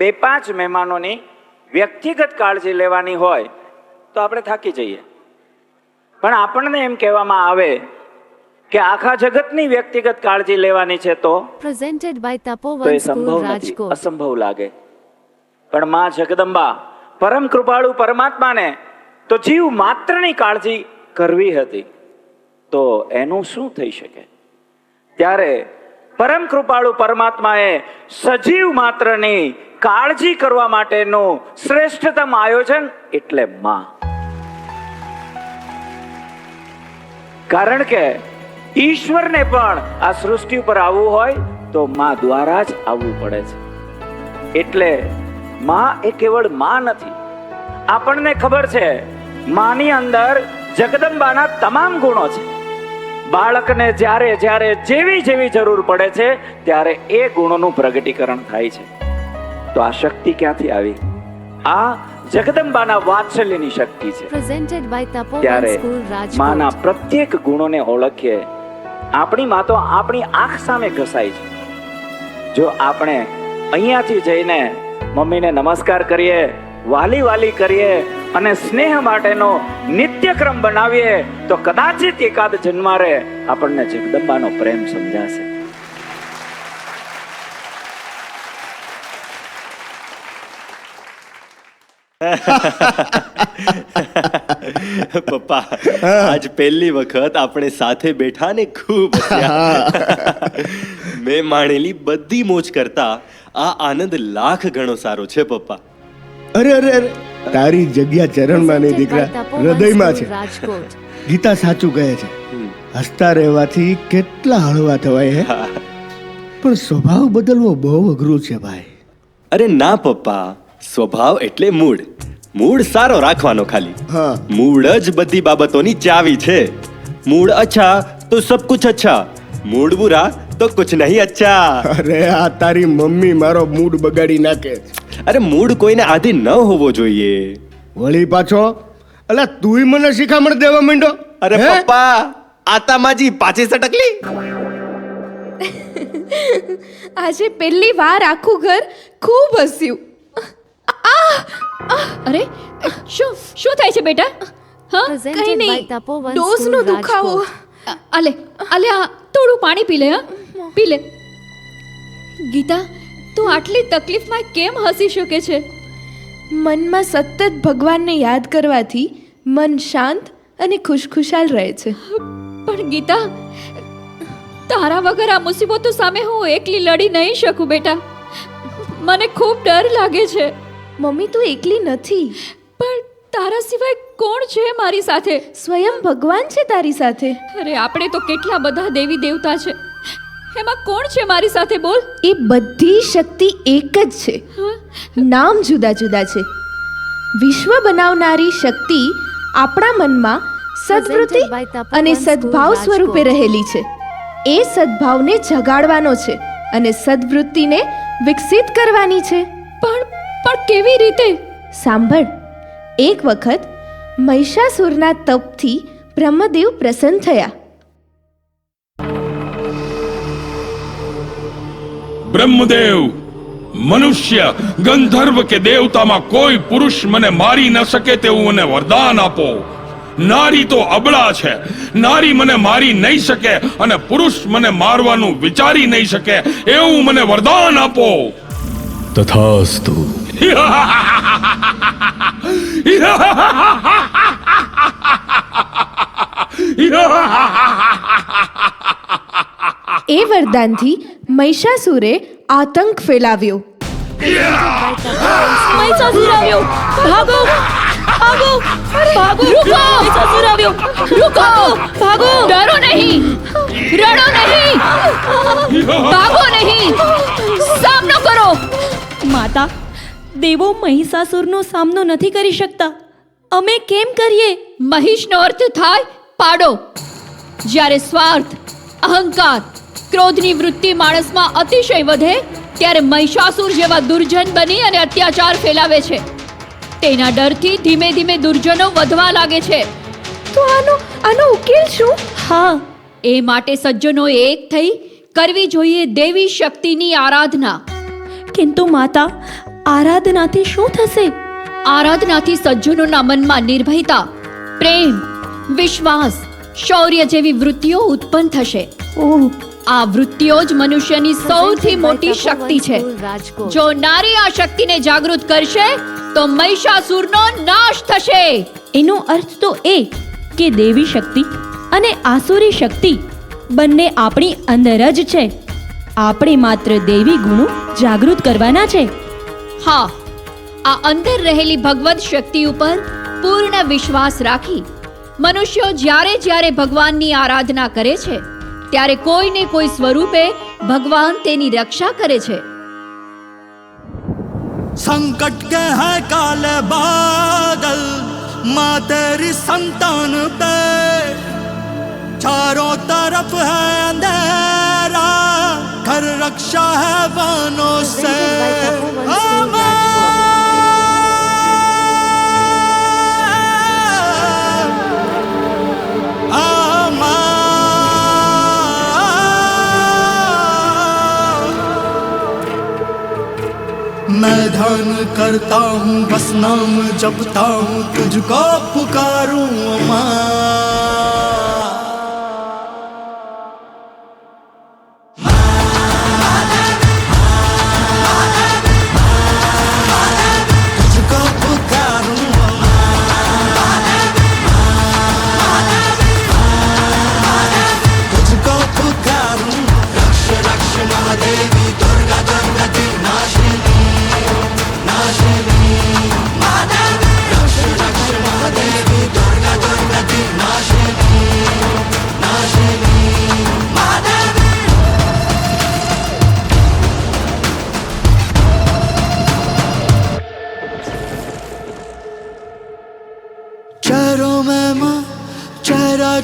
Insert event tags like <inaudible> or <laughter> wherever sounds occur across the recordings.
બે પાંચ મહેમાનોની વ્યક્તિગત કાળજી લેવાની હોય તો આપણે થાકી જઈએ. પણ આપણને એમ કહેવામાં આવે કે આખા જગતની વ્યક્તિગત કાળજી લેવાની છે તો પ્રેઝન્ટેડ બાય તપોવન સંભવ નથી અસંભવ લાગે. પણ માં જગદંબા પરમ કૃપાળુ પરમાત્માને તો જીવ માત્રની કાળજી કરવી હતી. તો એનું શું થઈ શકે? ત્યારે પરમ કૃપાળુ પરમાત્માએ સજીવ માત્રની કાળજી કરવા માટેનું શ્રેષ્ઠતમ આયોજન એટલે માં. કારણ કે ઈશ્વરને પણ આ સૃષ્ટિ ઉપર આવવું હોય તો માં દ્વારા જ આવવું પડે છે. એટલે માં એ કેવળમાં નથી. આપણને ખબર છે, માની અંદર જગદંબાના તમામ ગુણો છે. બાળકને જ્યારે જ્યારે જેવી જેવી જરૂર પડે છે, ત્યારે એ ગુણોનું પ્રગટીકરણ થાય છે. તો આ શક્તિ ક્યાંથી આવી? આ જગદંબાના વાત્સલ્યની શક્તિ છે. Presented by Tapovan school Rajkot માના પ્રત્યેક ગુણોને ઓળખીએ. આપણી માં તો આપણી આંખ સામે ઘસાય છે. જો આપણે અહીંયાથી જઈને મમ્મીને નમસ્કાર કરીએ વાલી વાલી કરીએ અને સ્નેહ માટેનો નિત્યક્રમ બનાવીએ તો કદાચિત એકાદ જન્મારે આપણને જગદંબાનો પ્રેમ સમજાશે. <laughs> પપ્પા આજ પહેલી વખત આપણે સાથે બેઠા ને ખૂબ મેં માણેલી બધી મોજ કરતા આ આનંદ લાખ ગણો સારો છે પપ્પા. અરે અરે અરે તારી જગ્યા ચરણમાં નહીં દીકરા. હૃદયમાં છે. ગીતા સાચું કહે છે. હસતા રહેવાથી કેટલા હળવા થવાય હે. પણ સ્વભાવ બદલવો બહુ અઘરું છે ભાઈ. અરે ના પપ્પા. સ્વભાવ એટલે મૂડ મૂડ સારો રાખવાનો ખાલી. હા. મૂડ જ બધી બાબતોની ચાવી છે. મૂડ અચ્છા તો સબ કુછ અચ્છા. મૂડ બુરા તો કુછ નહીં અચ્છા. અરે આ તારી મમ્મી મારો મૂડ બગાડી નાખે. અરે મૂડ કોઈને આધી ન હોવો જોઈએ. વળી પાછો? અલા તુંય મને શિખામણ દેવા માંડ્યો અરે હે? પપ્પા આતામાજી પાછી સટકલી? <laughs> આજે પહેલી વાર આખું ઘર ખૂબ હસ્યું! અરે શું શું થાય છે બેટા? હા? કંઈ નહીં. ડોઝનો દુખાવો. અલે અલે આ થોડું પાણી પી લે હા? પી લે. ગીતા તું આટલી તકલીફમાં કેમ હસી શકે છે? મનમાં સતત ભગવાનને યાદ કરવાથી મન શાંત અને ખુશખુશાલ રહે છે. પણ ગીતા તારા વગર આ મુસીબતો સામે હું એકલી લડી નહીં શકું બેટા. મને ખૂબ ડર લાગે છે. મમ્મી તું એકલી નથી. પણ તારા સિવાય કોણ છે મારી સાથે? સ્વયં ભગવાન છે તારી સાથે. અરે આપણે તો કેટલા બધા દેવી દેવતા છે. એમાં કોણ છે મારી સાથે બોલ? એ બધી શક્તિ એક જ છે. નામ જુદા જુદા છે. વિશ્વ બનાવનારી શક્તિ આપણા મનમાં સદવૃત્તિ અને સદભાવ સ્વરૂપે રહેલી છે. એ સદભાવને જગાડવાનો છે અને સદવૃત્તિને વિકસિત કરવાની છે. પણ પણ કેવી રીતે? સાંભળ એક વખત મહિષાસુરના તપથી બ્રહ્મદેવ પ્રસન્ન થયા. બ્રહ્મદેવ મનુષ્ય ગંધર્વ કે દેવતામાં કોઈ પુરુષ મને મારી ન શકે તેવું મને વરદાન આપો. નારી તો અબળા છે. નારી મને મારી નહીં શકે અને પુરુષ મને મારવાનું વિચારી નહીં શકે. એવું મને વરદાન આપો. તથાસ્તુ એ વરદાનથી મહિષાસુરે આતંક ફેલાવ્યો. મહિષાસુર આવ્યો. ભાગો. ભાગો. ભાગો. રૂકો. મહિષાસુર આવ્યો. રૂકો. ભાગો. ડરો નહીં. રડો નહીં. ભાગો નહીં. સામનો કરો. માતા દેવો મહિષાસુરનો સામનો નથી કરી શકતા. અમે કેમ કરીએ? મહિષનો અર્થ થાય પાડો. જ્યારે સ્વાર્થ અહંકાર ક્રોધની વૃત્તિ માણસમાં અતિશય વધે ત્યારે મહિષાસુર જેવા દુર્જન બની અને અત્યાચાર ફેલાવે છે. તેના ડરથી ધીમે ધીમે દુર્જનો વધવા લાગે છે. તો આનો આનો ઉકેલ શું? હા એ માટે સજ્જનો એક થઈ કરવી જોઈએ દેવી શક્તિની આરાધના. કિંતુ માતા આરાધનાથી શું થશે? આરાધનાથી સજ્જનોના મનમાં નિર્ભયતા પ્રેમ વિશ્વાસ શૌર્ય જેવી વૃત્તિઓ ઉત્પન્ન થશે. ઓહ. આ વૃત્તિઓ જ મનુષ્યની સૌથી મોટી શક્તિ છે. જો નારી આ શક્તિને જાગૃત કરશે તો મહિષાસુરનો નાશ થશે. એનો અર્થ તો એ કે દેવી શક્તિ અને આસુરી શક્તિ બંને આપણી અંદર જ છે. આપણે માત્ર દેવી ગુણો જાગૃત કરવાના છે. હા આ અંદર રહેલી ભગવત શક્તિ ઉપર પૂર્ણ વિશ્વાસ રાખી મનુષ્યો જ્યારે જ્યારે ભગવાનની આરાધના કરે છે ત્યારે કોઈને કોઈ સ્વરૂપે ભગવાન તેની રક્ષા કરે છે संकट के है काले बादल माँ तेरी संतान पे चारों तरफ है अंधेरा घर रक्षा है बानों से। मैं ध्यान करता हूँ बस नाम जपता हूँ तुझको पुकारूं माँ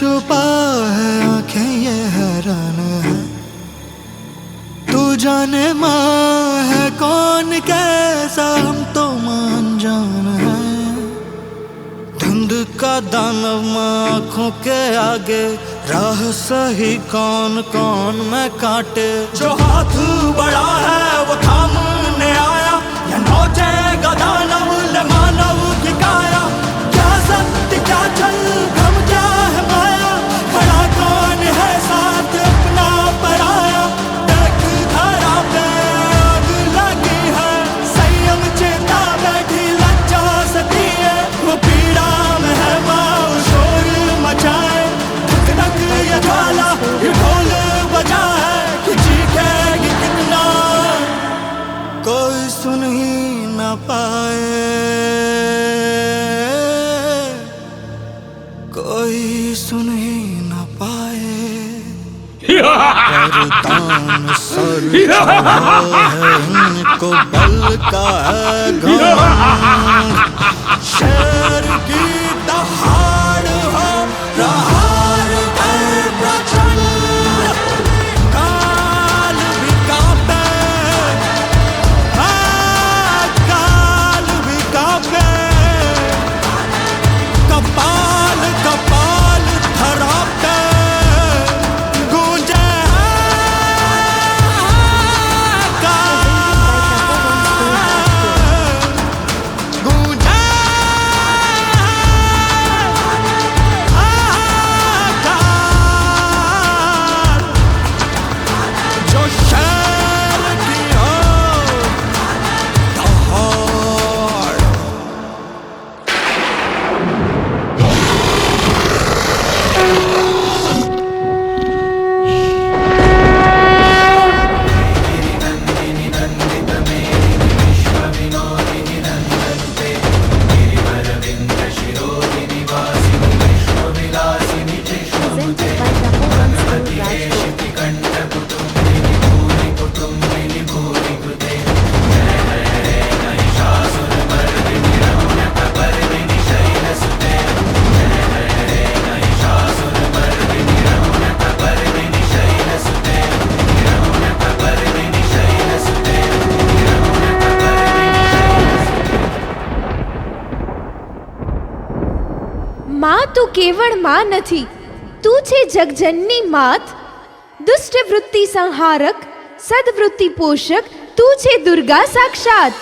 छुपा है आँखें, ये हैरान है। तू जाने माँ है कौन, कैसा हम तो मान जान है। धुंध का दानव आँखों के आगे, राह सही कौन कौन में काटे। जो हाथ बड़ा है, वो थामने आया, या नौचे सर है इनको बल का है घमंड। शेर की કેવળમાં નથી. તું છે જગજનની માત દુષ્ટ વૃત્તિ સંહારક, સદવૃત્તિ પોષક, તું છે દુર્ગા સાક્ષાત.